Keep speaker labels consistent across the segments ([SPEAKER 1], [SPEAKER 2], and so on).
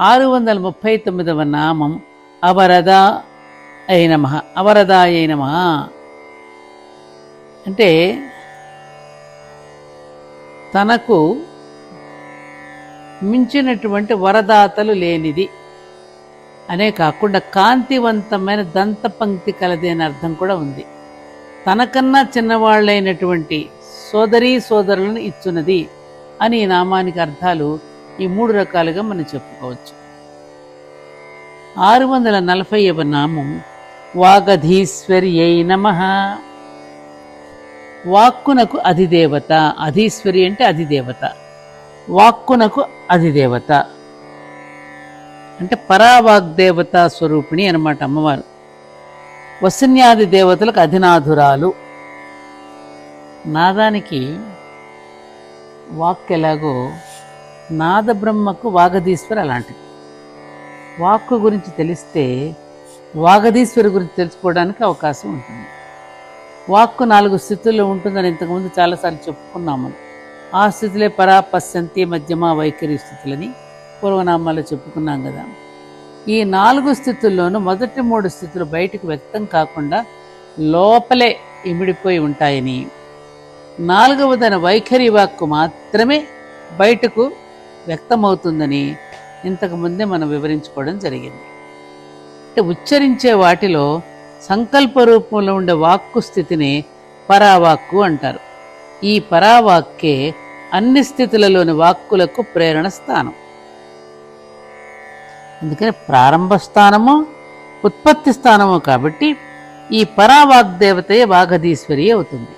[SPEAKER 1] ఆరు వందల ముప్పై తొమ్మిదవ నామం అవరద అయిన మహ అవరదాయ నమ అంటే తనకు మించినటువంటి వరదాతలు లేనిది అనే కాకుండా కాంతివంతమైన దంత పంక్తి కలది అనే అర్థం కూడా ఉంది. తనకన్నా చిన్నవాళ్ళైనటువంటి సోదరీ సోదరులను ఇచ్చున్నది అని నామానికి అర్థాలు ఈ మూడు రకాలుగా మనం చెప్పుకోవచ్చు. ఆరు వందల నలభైవ నామం వాగధీశ్వర్యై నమ. వాక్కునకు అధిదేవత అధీశ్వరి అంటే అధిదేవత. వాక్కునకు అధిదేవత. అంటే పరావాగ్దేవత స్వరూపిణి అనమాట అమ్మవారు. వసన్యాది దేవతలకు అధినాధురాలు. నాదానికి వాక్ ఎలాగో నాద బ్రహ్మకు వాగధీశ్వరి అలాంటిది వాక్కు గురించి తెలిస్తే వాగధీశ్వరి గురించి తెలుసుకోవడానికి అవకాశం ఉంటుంది. వాక్కు నాలుగు స్థితుల్లో ఉంటుందని ఇంతకుముందు చాలాసార్లు చెప్పుకున్నాము ఆ స్థితిలే పరా పశ్చంతి మధ్యమ వైఖరి స్థితులని పూర్వనామాల్లో చెప్పుకున్నాం కదా. ఈ నాలుగు స్థితుల్లోనూ మొదటి మూడు స్థితులు బయటకు వ్యక్తం కాకుండా లోపలే ఇమిడిపోయి ఉంటాయని. నాలుగవదైన వైఖరి వాక్కు మాత్రమే బయటకు వ్యక్తమవుతుందని ఇంతకు ముందే మనం వివరించుకోవడం జరిగింది. అంటే ఉచ్చరించే వాటిలో సంకల్ప రూపంలో ఉండే వాక్కు స్థితిని పరావాక్కు అంటారు. ఈ పరావాక్కే అన్ని స్థితులలోని వాక్కులకు ప్రేరణ స్థానం. అందుకని ప్రారంభ స్థానము ఉత్పత్తి స్థానము కాబట్టి ఈ పరావాగ్దేవతయే వాగధీశ్వరి అవుతుంది.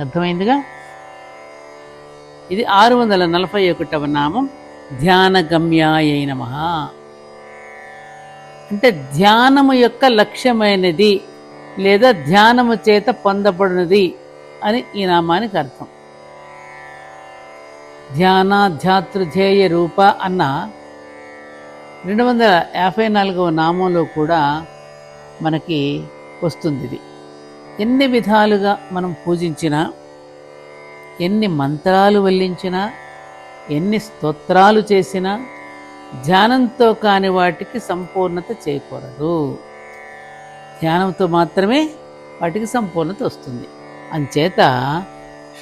[SPEAKER 1] అర్థమైందిగా? ఇది ఆరు వందల నలభై ఒకటవ నామం. ధ్యానగమ్యాయ నమ. అంటే ధ్యానము యొక్క లక్ష్యమైనది లేదా ధ్యానము చేత పొందబడినది అని ఈ నామానికి అర్థం. ధ్యానాధ్యాతృధ్యేయ రూప అన్న రెండు వందల యాభై నాలుగవ నామంలో కూడా మనకి వస్తుంది ఇది. ఎన్ని విధాలుగా మనం పూజించినా ఎన్ని మంత్రాలు వల్లించినా ఎన్ని స్తోత్రాలు చేసినా ధ్యానంతో కాని వాటికి సంపూర్ణత చేయకూడదు ధ్యానంతో మాత్రమే వాటికి సంపూర్ణత వస్తుంది. అంచేత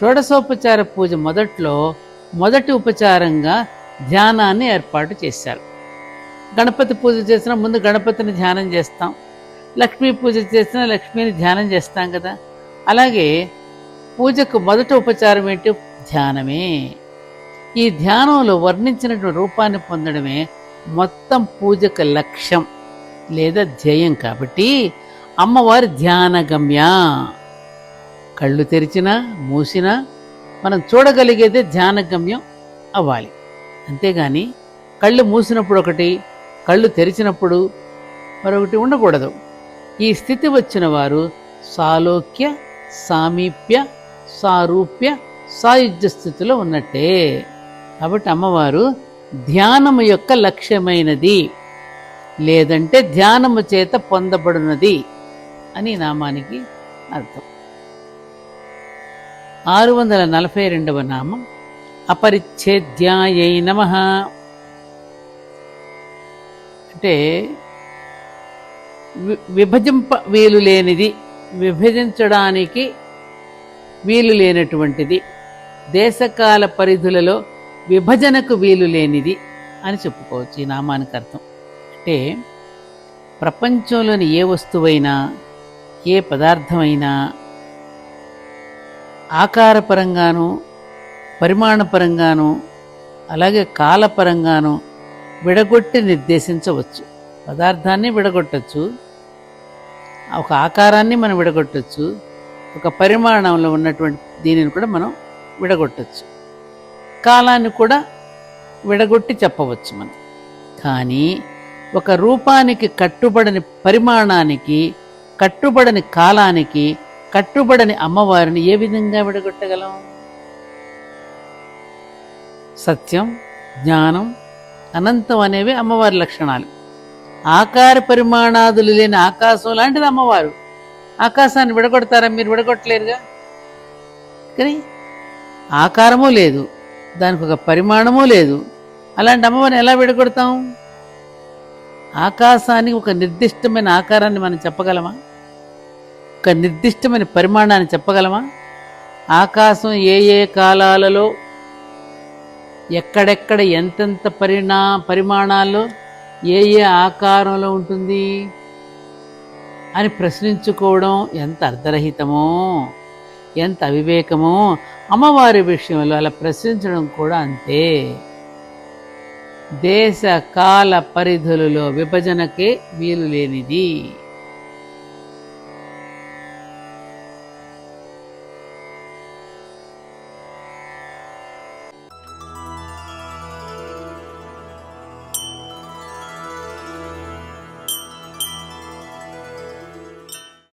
[SPEAKER 1] షోడశోపచార పూజ మొదట్లో మొదటి ఉపచారంగా ధ్యానాన్ని ఏర్పాటు చేశారు. గణపతి పూజ చేసినా ముందు గణపతిని ధ్యానం చేస్తాం. లక్ష్మీ పూజ చేసినా లక్ష్మీని ధ్యానం చేస్తాం కదా. అలాగే పూజకు మొదటి ఉపచారం ఏంటి? ధ్యానమే. ఈ ధ్యానంలో వర్ణించినటువంటి రూపాన్ని పొందడమే మొత్తం పూజకు లక్ష్యం లేదా ధ్యేయం కాబట్టి అమ్మవారి ధ్యానగమ్య. కళ్ళు తెరిచినా మూసినా మనం చూడగలిగేదే ధ్యానగమ్యం అవ్వాలి. అంతేగాని కళ్ళు మూసినప్పుడు ఒకటి కళ్ళు తెరిచినప్పుడు మరొకటి ఉండకూడదు. ఈ స్థితి వచ్చిన వారు సాలోక్య సామీప్య సారూప్య సాయుధ్య స్థితిలో ఉన్నట్టే. కాబట్టి అమ్మవారు ధ్యానము యొక్క లక్ష్యమైనది. లేదంటే ధ్యానము చేత పొందబడినది అని నామానికి అర్థం. ఆరు వందల నలభై రెండవ నామం అపరిచ్ఛేద్యాయై నమ. అంటే విభజింప వీలు లేనిది. విభజించడానికి వీలు లేనటువంటిది. దేశకాల పరిధులలో విభజనకు వీలు లేనిది అని చెప్పుకోవచ్చు ఈ నామానికి అర్థం. అంటే ప్రపంచంలోని ఏ వస్తువైనా ఏ పదార్థమైనా ఆకారపరంగాను పరిమాణపరంగాను అలాగే కాలపరంగాను విడగొట్టి నిర్దేశించవచ్చు. పదార్థాన్ని విడగొట్టచ్చు. ఒక ఆకారాన్ని మనం విడగొట్టచ్చు. ఒక పరిమాణంలో ఉన్నటువంటి దీనిని కూడా మనం విడగొట్టచ్చు. కాలాన్ని కూడా విడగొట్టి చెప్పవచ్చు మనం. కానీ ఒక రూపానికి కట్టుబడని పరిమాణానికి కట్టుబడని కాలానికి కట్టుబడని అమ్మవారిని ఏ విధంగా విడగొట్టగలం? సత్యం జ్ఞానం అనంతం అనేవి అమ్మవారి లక్షణాలు. ఆకార పరిమాణాదులు లేని ఆకాశం లాంటిది అమ్మవారు. ఆకాశాన్ని విడగొడతారా? మీరు విడగొట్టలేరుగా? కానీ ఆకారము లేదు. దానికి ఒక పరిమాణము లేదు. అలాంటి అమ్మవారిని ఎలా విడగొడతాం? ఆకాశానికి ఒక నిర్దిష్టమైన ఆకారాన్ని మనం చెప్పగలమా? ఒక నిర్దిష్టమైన పరిమాణాన్ని చెప్పగలమా? ఆకాశం ఏ ఏ కాలాలలో ఎక్కడెక్కడ ఎంతెంత పరిణా పరిమాణాల్లో ఏ ఏ ఆకారంలో ఉంటుంది? అని ప్రశ్నించుకోవడం ఎంత అర్ధరహితమో ఎంత అవివేకమో అమ్మవారి విషయంలో అలా ప్రశ్నించడం కూడా అంతే. దేశ కాల పరిధులలో విభజనకే వీలు లేనిది.